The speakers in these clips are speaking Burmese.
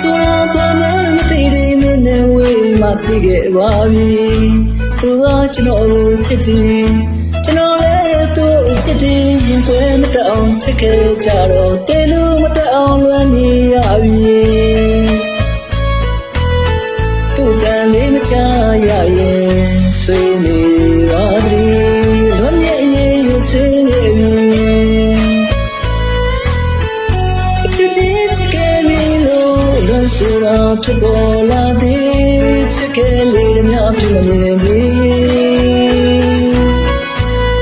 ဆိုတာဘာမှမသိသေးမင်းနဲ့ဝေးမှသိခဲ့ပါပြီသူကကျွန်တော်ကိုချစ်တယ်ကျွန်တော်လည်းသူ့ချစ်တယ်ရင်ပွဲမတအောင်ချစ်ခဲ့ကြတော့တဲလို့မတအောင်လွမ်းနေရပြီ ဆိုတာဖြစ်ပေါ်လာသည်ချစ်ခဲ့လေတမျှဖြစ်မမြင်သည်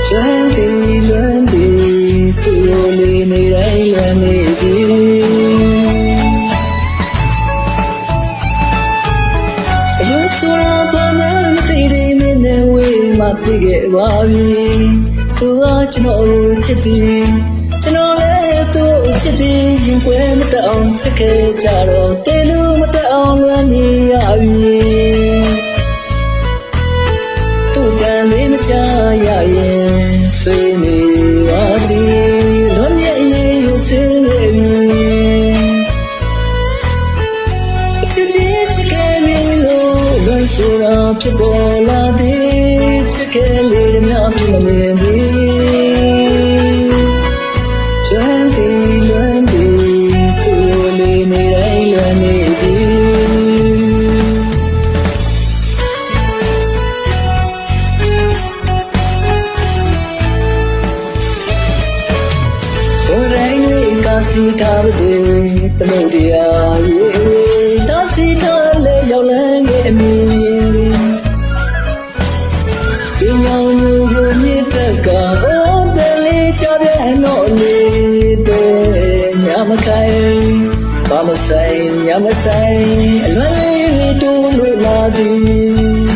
လွန်သည်လွန်သည်သူလိုလေးနေတိုင်းလွန်နေသည်အလွန်ဆိုတာဘာမှမသိသေးမင်းနဲ့ဝေးမှသိခဲ့ပါပြီသူကကျွန်တော်ကိုချစ်သည် ကျွန်တော်လည်းသူ့ကိုချစ်တယ်ရင်ခွဲမတတ်အောင်ချစ်ခဲ့ကြတော့တဲလို့မတတ်အောင်လွမ်းနေရပြီသူ့ကံလေးမချရရင်ဆွေးနေပါသည်လွန်မြတ်ရေးရစင်းနေပြီအချစ်ချင်းချစ်ခဲ့ပြီလို့လွန်ဆိုတာဖြစ်ပေါ်လာသည်ချစ်ခဲ့လေတမျှဖြစ်မမြင်သည် နေတိုင်းလွမ်းနေသည်ဘုရင်လေးကစီထားပါစေတမုတ်တရားရေတာစီထားလေရောက်လန်းခဲ့အမည်ပညာညူကိုမြစ်တက်ကအိုးတယ်လေးချပြဲတော့လေးတဲ့ညမခိုင်ဘာ မဆိုင်ညမဆိုင်အလွယ်လေးတူလို့လာသည်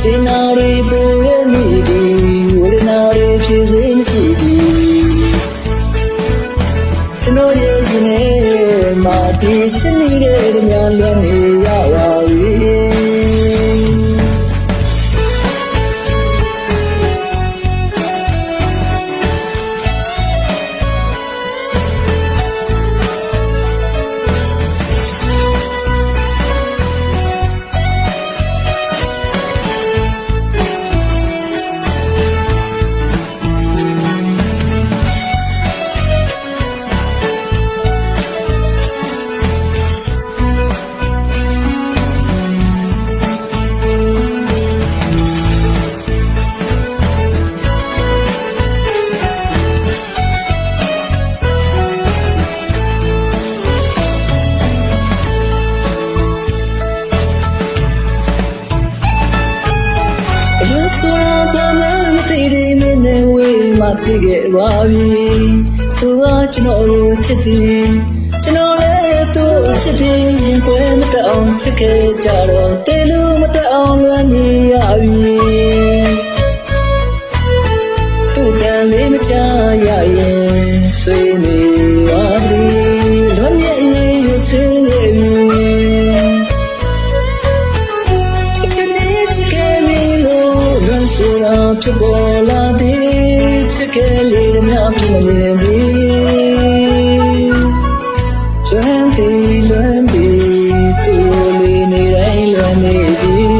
စင်နာရီပူရဲ့မိဒီဝေဒနာတွေဖြစ်စေမရှိသည်ကျွန်တော်ရဲ့ရှင်နဲ့မာတီချစ်နေတဲ့များလွန်နေရပါ အလွန်ဆိုတာဘာမှမသိသေးမင်းနဲ့ဝေးမှသိခဲ့ပါပြီသူကကျွန်တော်ကိုချစ်တယ်ကျွန်တော်လည်းသူ့ကိုချစ်တယ်ရင်ခွဲမတတ်အောင်ချစ်ခဲ့ကြတော့တဲလို့မတတ်အောင်လွမ်းနေရပြီ ဖြစ်ပေါ်လာသည်ချစ်ခဲ့လေတမျှဖြစ်မမြင်သည်လွမ်းသည်လွမ်းသည်သူလေးနေတိုင်းလွမ်းနေသည်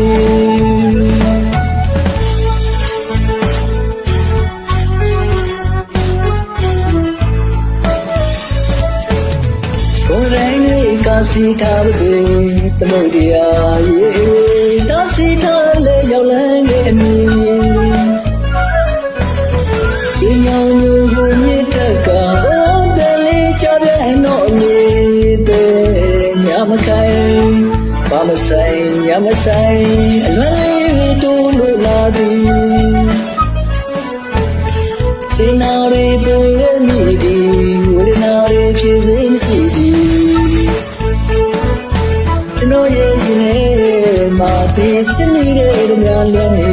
ဘုရင်လေးကစီထားပါစေတမုတ်တရားရေတာစီထားလေရောက်လန်းခဲ့အမည်ဒီ ညောင်ညူကိုမြစ်တက်ကအိုးတယ်လေးချပြဲတော့နေတဲ့ညမခိုင်ဘာမဆိုင်ညမဆိုင်အလွယ်လေးတူလို့လာသည်စင်နာရီပူရဲ့မိဒီဝေဒနာတွေဖြစ်စေမရှိသည်ကျွန်တော်ရဲ့ရှင်နဲ့မာတီချစ်နေတဲ့များလွန်နေ